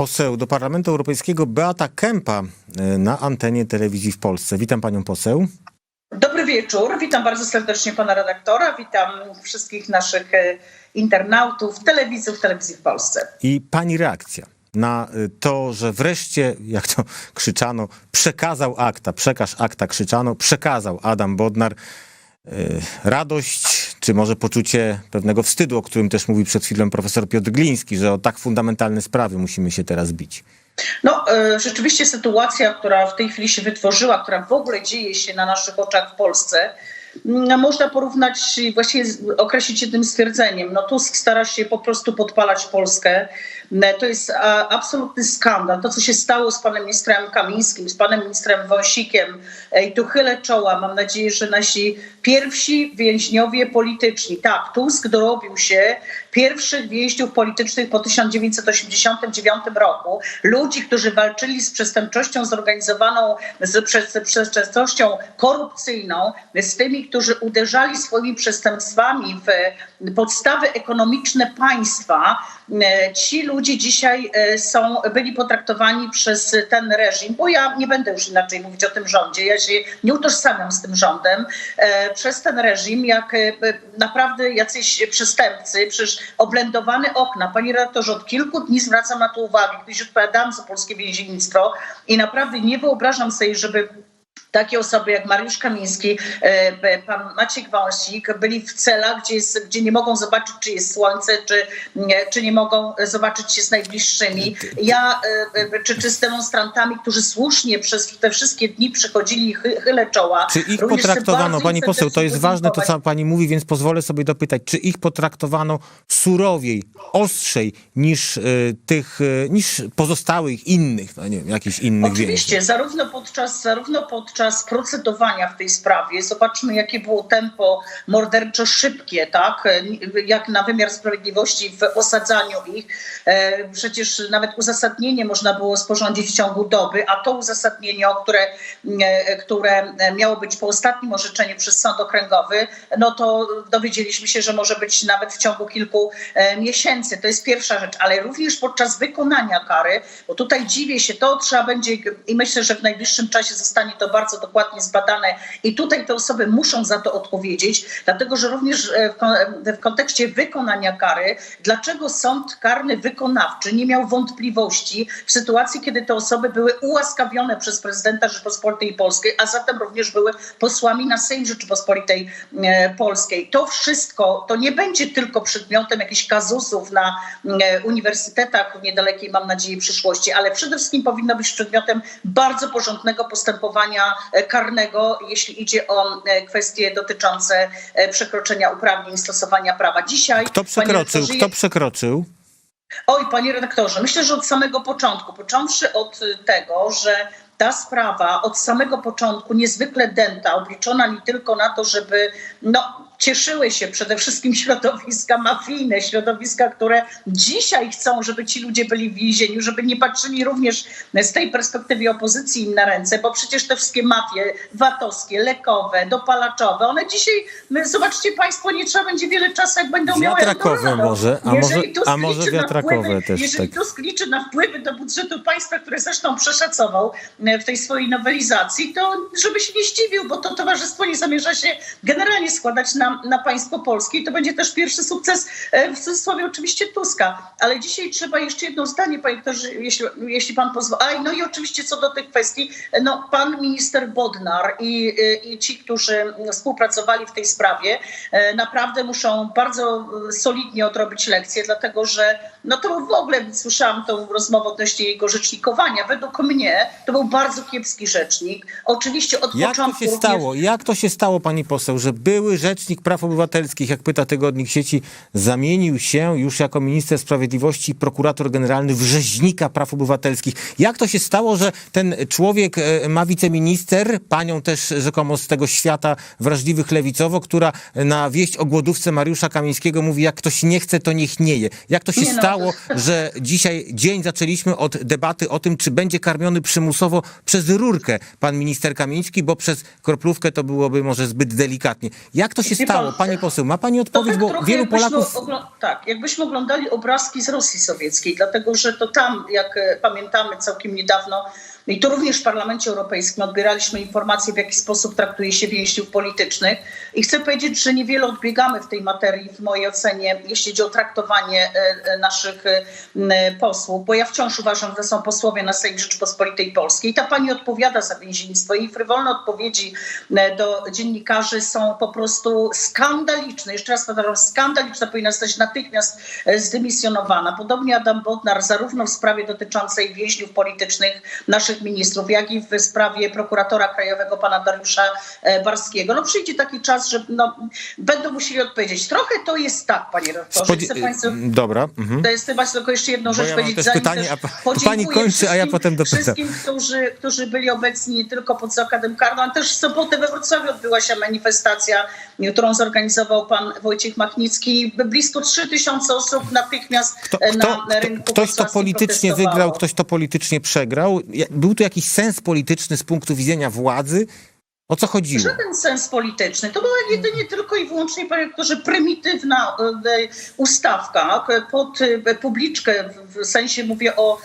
Poseł do Parlamentu Europejskiego Beata Kempa e, na antenie telewizji w Polsce. Witam panią poseł. Dobry wieczór, witam bardzo serdecznie pana redaktora, witam wszystkich naszych e, internautów, telewidzów, telewizji w Polsce. I pani reakcja na e, to, że wreszcie, jak to krzyczano, przekazał akta, przekaż akta krzyczano, przekazał Adam Bodnar radość, czy może poczucie pewnego wstydu, o którym też mówił przed chwilą profesor Piotr Gliński, że o tak fundamentalne sprawy musimy się teraz bić. No, e, rzeczywiście sytuacja, która w tej chwili się wytworzyła, która w ogóle dzieje się na naszych oczach w Polsce, można porównać, właściwie określić jednym stwierdzeniem. No Tusk stara się po prostu podpalać Polskę. Mm, To jest absolutny skandal. To, co się stało z panem ministrem Kamińskim, z panem ministrem Wąsikiem. E, I tu chylę czoła. Mam nadzieję, że nasi pierwsi więźniowie polityczni, tak, Tusk dorobił się pierwszych więźniów politycznych po 1989 roku. Ludzi, którzy walczyli z przestępczością zorganizowaną, z przes- przestępczością korupcyjną, z tymi, którzy uderzali swoimi przestępstwami w podstawy ekonomiczne państwa. E, Ci ludzie dzisiaj e, są, byli potraktowani przez ten reżim, bo ja nie będę już inaczej mówić o tym rządzie, ja się nie utożsamiam z tym rządem, e, przez ten reżim, jak naprawdę jacyś przestępcy, przecież oblędowane okna. Panie redaktorze, od kilku dni zwracam na to uwagę, kiedyś odpowiadałam za polskie więziennictwo i naprawdę nie wyobrażam sobie, żeby takie osoby jak Mariusz Kamiński, e, pan Maciek Wąsik byli w celach, gdzie, jest, gdzie nie mogą zobaczyć, czy jest słońce, czy, nie, czy nie mogą zobaczyć się z najbliższymi. Ja, e, e, czy, czy z demonstrantami, którzy słusznie przez te wszystkie dni przychodzili, chy, chylę czoła. Czy ich Również potraktowano, pani poseł, to jest ważne to, co pani mówi, więc pozwolę sobie dopytać, czy ich potraktowano surowiej, ostrzej niż y, tych, y, niż pozostałych innych, no nie wiem, jakichś innych Oczywiście, więźniów? zarówno podczas, zarówno podczas procedowania w tej sprawie, zobaczmy jakie było tempo morderczo szybkie, tak, jak na wymiar sprawiedliwości w osadzaniu ich. E, Przecież nawet uzasadnienie można było sporządzić w ciągu doby, a to uzasadnienie, które, e, które miało być po ostatnim orzeczeniu przez sąd okręgowy, no to dowiedzieliśmy się, że może być nawet w ciągu kilku e, miesięcy. To jest pierwsza rzecz, ale również podczas wykonania kary, bo tutaj dziwię się, to trzeba będzie i myślę, że w najbliższym czasie zostanie to bardzo dokładnie zbadane i tutaj te osoby muszą za to odpowiedzieć, dlatego że również e, w, kon- w kontekście wykonania kary, dlaczego sąd karny wykonawczy nie miał wątpliwości w sytuacji, kiedy te osoby były ułaskawione przez prezydenta Rzeczypospolitej Polskiej, a zatem również były posłami na Sejm Rzeczypospolitej e, Polskiej. To wszystko to nie będzie tylko przedmiotem jakichś kazusów na e, uniwersytetach w niedalekiej, mam nadzieję, przyszłości, ale przede wszystkim powinno być przedmiotem bardzo porządnego postępowania karnego, jeśli idzie o e, kwestie dotyczące e, przekroczenia uprawnień stosowania prawa. Dzisiaj, Kto przekroczył? Kto przekroczył? Oj, panie redaktorze, myślę, że od samego początku, począwszy od tego, że ta sprawa od samego początku niezwykle dęta, obliczona nie tylko na to, żeby no, cieszyły się przede wszystkim środowiska mafijne, środowiska, które dzisiaj chcą, żeby ci ludzie byli w więzieniu, żeby nie patrzyli również z tej perspektywy opozycji im na ręce, bo przecież te wszystkie mafie VAT-owskie, lekowe, dopalaczowe, one dzisiaj, zobaczcie państwo, nie trzeba będzie wiele czasu, jak będą miały Wiatrakowe może, a może- a może wiatrakowe wpływy, też, Jeżeli tak. Tusk liczy na wpływy do budżetu państwa, które zresztą przeszacował e, w tej swojej nowelizacji, to żeby się nie zdziwił, bo to towarzystwo nie zamierza się generalnie składać na, na państwo polskie i to będzie też pierwszy sukces e, w cudzysłowie oczywiście Tuska. Ale dzisiaj trzeba jeszcze jedno zdanie, panie doktorze, jeśli, jeśli pan pozwoli. A, no i oczywiście co do tych kwestii, no pan minister Bodnar i, e, i ci, którzy współpracowali w tej sprawie, e, naprawdę muszą bardzo solidnie odrobić lekcję, dlatego że no to w ogóle, słyszałam tą rozmowę odnośnie jego rzecznikowania. Według mnie to był bardzo kiepski rzecznik. Oczywiście od Jak to początku się również- stało? Jak to się stało, pani poseł, że były rzecznik praw obywatelskich, jak pyta tygodnik sieci, zamienił się już jako minister sprawiedliwości prokurator generalny w rzeźnika praw obywatelskich? Jak to się stało, że ten człowiek e, ma wiceminister, panią też rzekomo z tego świata wrażliwych lewicowo, która na wieść o głodówce Mariusza Kamińskiego mówi, jak ktoś nie chce, to niech nie je. Jak to się Nie no. stało, że dzisiaj dzień zaczęliśmy od debaty o tym, czy będzie karmiony przymusowo przez rurkę pan minister Kamiński, bo przez kroplówkę to byłoby może zbyt delikatnie. Jak to się Wie stało? pan, Pani poseł, ma pani odpowiedź, tak bo trochę wielu Polaków... tak, jakbyśmy oglądali obrazki z Rosji Sowieckiej, dlatego że to tam, jak e, pamiętamy całkiem niedawno, i to również w Parlamencie Europejskim odbieraliśmy informacje, w jaki sposób traktuje się więźniów politycznych. I chcę powiedzieć, że niewiele odbiegamy w tej materii, w mojej ocenie, jeśli chodzi o traktowanie e, e, naszych e, posłów, bo ja wciąż uważam, że są posłowie na Sejm Rzeczypospolitej Polskiej. I ta pani odpowiada za więziennictwo. Jej frywolne odpowiedzi do dziennikarzy są po prostu skandaliczne. Jeszcze raz powtarzam, skandaliczna powinna zostać natychmiast zdymisjonowana. Podobnie Adam Bodnar, zarówno w sprawie dotyczącej więźniów politycznych naszych ministrów, jak i w sprawie prokuratora krajowego pana Dariusza e, Barskiego. No przyjdzie taki czas, że no, będą musieli odpowiedzieć. Trochę to jest tak, panie rektorze. Chcę państwu Dobra. Mhm. to jest chyba tylko jeszcze jedną rzecz ja powiedzieć. też zanim pytanie, też pani kończy, a ja potem dopytam. Wszystkim, którzy, którzy byli obecni nie tylko pod Zakładem Karną, ale też w sobotę we Wrocławiu odbyła się manifestacja, którą zorganizował pan Wojciech Machnicki. Blisko 3000 osób natychmiast Kto, e, na kto, rynku ktoś to politycznie wygrał, ktoś to politycznie przegrał. Ja- Był tu jakiś sens polityczny z punktu widzenia władzy? O co chodziło? Żaden sens polityczny. To była jedynie tylko i wyłącznie, panie rektorze, prymitywna e, e, ustawka pod e, publiczkę, w- sensie mówię o,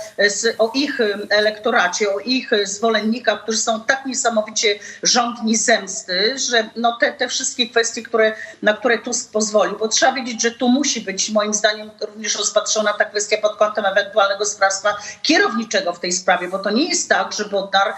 o ich elektoracie, o ich zwolennikach, którzy są tak niesamowicie żądni zemsty, że no te, te wszystkie kwestie, które, na które Tusk pozwolił, bo trzeba wiedzieć, że tu musi być moim zdaniem również rozpatrzona ta kwestia pod kątem ewentualnego sprawstwa kierowniczego w tej sprawie, bo to nie jest tak, że Bodnar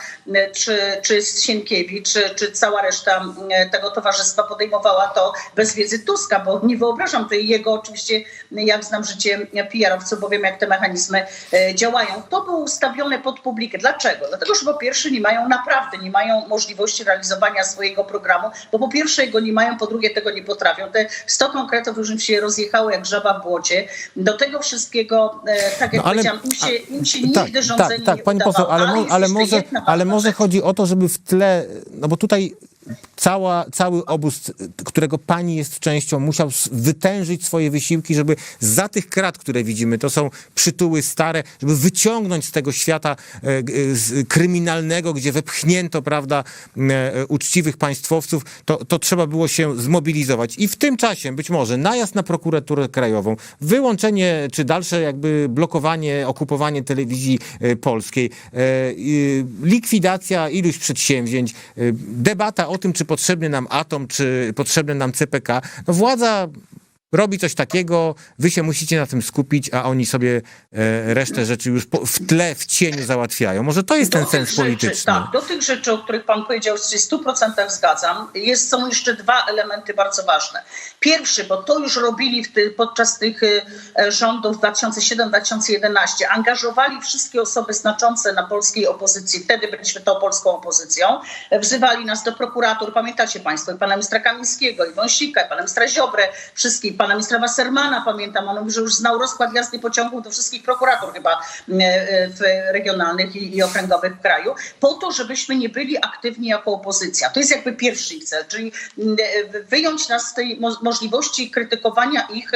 czy, czy Sienkiewicz, czy, cała reszta e, tego towarzystwa podejmowała to bez wiedzy Tuska, bo nie wyobrażam tej jego oczywiście, jak znam życie PR-owców, bo wiem jak te mechanizmy e, działają. To było ustawione pod publikę. Dlaczego? Dlatego, że po pierwsze nie mają naprawdę, nie mają możliwości realizowania swojego programu, bo po pierwsze jego nie mają, po drugie tego nie potrafią. Te 100 konkretów już im się rozjechało jak żaba w błocie. Do tego wszystkiego, e, tak jak No, ale- powiedziałam, im się, im się Tak, nigdy tak, rządzenie tak, nie pani udawało. poseł, ale, ale, jeszcze może, ale może chodzi o to, żeby w tle, no bo tutaj cała, cały obóz, którego pani jest częścią, musiał wytężyć swoje wysiłki, żeby za tych krat, które widzimy, to są przytuły stare, żeby wyciągnąć z tego świata e, e, kryminalnego, gdzie wepchnięto, prawda, e, uczciwych państwowców, to, to trzeba było się zmobilizować. I w tym czasie być może najazd na prokuraturę krajową, wyłączenie czy dalsze jakby blokowanie, okupowanie telewizji polskiej, likwidacja iluś przedsięwzięć, debata o tym, czy potrzebny nam atom, czy potrzebny nam CPK. No władza robi coś takiego, wy się musicie na tym skupić, a oni sobie e, resztę rzeczy już po, w tle, w cieniu załatwiają. Może to jest ten Do sens tych rzeczy, polityczny. Tak, do tych rzeczy, o których pan powiedział, się w 100% zgadzam. Jest, są jeszcze dwa elementy bardzo ważne. Pierwszy, bo to już robili w ty, podczas tych e, rządów 2007-2011, angażowali wszystkie osoby znaczące na polskiej opozycji, wtedy byliśmy tą polską opozycją, wzywali nas do prokuratur, pamiętacie państwo, i pana ministra Kamińskiego, i Wąsika, i pana ministra Ziobrę, wszystkich, pana ministra Wassermana, pamiętam, on już znał rozkład jazdy pociągów do wszystkich prokuratur chyba e, e, w regionalnych i, i okręgowych w kraju, po to, żebyśmy nie byli aktywni jako opozycja. To jest jakby pierwszy ich cel, czyli e, wyjąć nas z tej mo- możliwości krytykowania ich,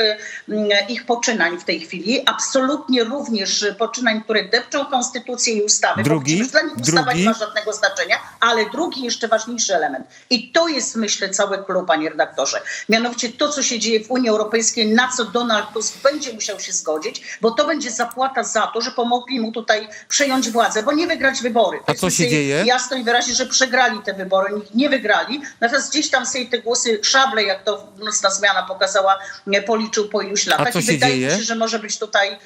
ich poczynań w tej chwili. Absolutnie również poczynań, które depczą konstytucję i ustawy. Drugi, bo dla nich ustawa drugi. nie ma żadnego znaczenia, ale drugi, jeszcze ważniejszy element. I to jest, myślę, cały klub, panie redaktorze. Mianowicie to, co się dzieje w Unii Europejskiej, na co Donald Tusk będzie musiał się zgodzić, bo to będzie zapłata za to, że pomogli mu tutaj przejąć władzę, bo nie wygrać wybory. A co się dzieje? Jasno i wyraźnie, że przegrali te wybory, nie wygrali. Natomiast gdzieś tam sobie te głosy szable, jak to nocna zmiana pokazała, nie policzył po iluś latach. co I się wydaje dzieje? mi się, że może być tutaj,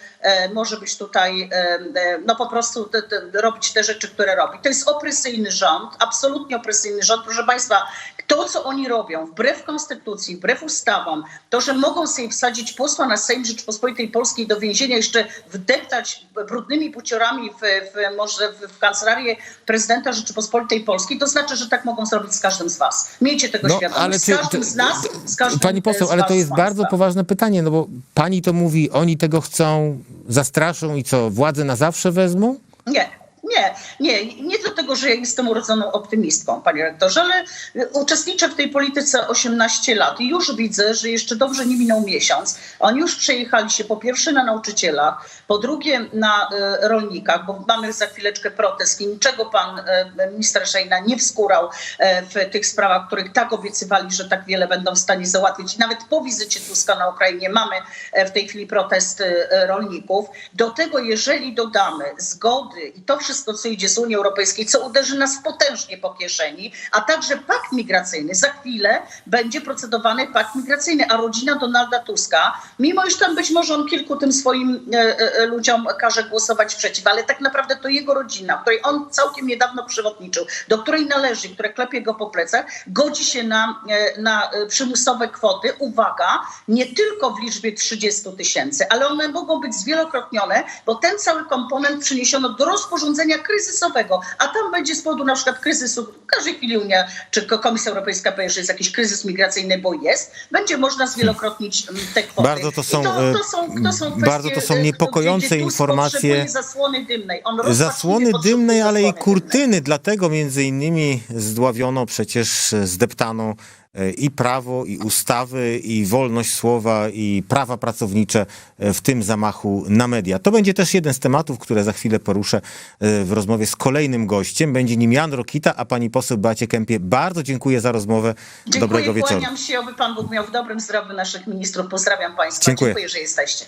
może być tutaj e, e, no po prostu te, te, robić te rzeczy, które robi. To jest opresyjny rząd, absolutnie opresyjny rząd. Proszę Państwa, to, co oni robią, wbrew konstytucji, wbrew ustawom, to, że mogą sobie wsadzić posła na Sejm Rzeczypospolitej Polskiej do więzienia, jeszcze wdeptać brudnymi buciorami w, w, może w, w kancelarię prezydenta Rzeczypospolitej Polskiej, to znaczy, że tak mogą zrobić z każdym z was. Miejcie tego No, świadomość. ale z czy, każdym z nas, z każdym Pani poseł, ale to jest bardzo poważne pytanie, no bo pani to mówi, oni tego chcą, zastraszą i co, władzę na zawsze wezmą? Nie, nie. Nie, dlatego, że ja jestem urodzoną optymistką, panie rektorze, ale uczestniczę w tej polityce 18 lat i już widzę, że jeszcze dobrze nie minął miesiąc. Oni już przejechali się po pierwsze na nauczycielach, po drugie na e, rolnikach, bo mamy za chwileczkę protest i niczego pan e, minister Szejna nie wskórał e, w tych sprawach, których tak obiecywali, że tak wiele będą w stanie załatwić. Nawet po wizycie Tuska na Ukrainie mamy w tej chwili protest rolników. Do tego, jeżeli dodamy zgody i to wszystko, co idzie z Unii Europejskiej, co uderzy nas potężnie po kieszeni, a także pakt migracyjny. Za chwilę będzie procedowany pakt migracyjny, a rodzina Donalda Tuska, mimo iż tam być może on kilku tym swoim e, e, ludziom każe głosować przeciw, ale tak naprawdę to jego rodzina, której on całkiem niedawno przewodniczył, do której należy, która klepie go po plecach, godzi się na, e, na e, przymusowe kwoty, uwaga, nie tylko w liczbie 30 tysięcy, ale one mogą być zwielokrotnione, bo ten cały komponent przyniesiono do rozporządzenia kryzysowego, a tam będzie z powodu na przykład kryzysu, w każdej chwili Unia czy Komisja Europejska powie, że jest jakiś kryzys migracyjny, bo jest, będzie można zwielokrotnić mm, te kwoty. Bardzo to są, to, e, to są, to są kwestie, bardzo to są e, niepokojące informacje. zasłony dymnej. Zasłony dymnej, ale i kurtyny, dlatego między innymi zdławiono, przecież e, zdeptano e, i prawo, i ustawy, i wolność słowa, i prawa pracownicze e, w tym zamachu na media. To będzie też jeden z tematów, które za chwilę poruszę e, w rozmowie z kolejnym gościem. Będzie nim Jan Rokita, a pani poseł Beacie Kępie. Bardzo dziękuję za rozmowę. Dziękuję, Dobrego wieczoru. kłaniam się, oby Pan Bóg miał w dobrym zdrowiu naszych ministrów. Pozdrawiam Państwa. Dziękuję. Dziękuję że jesteście.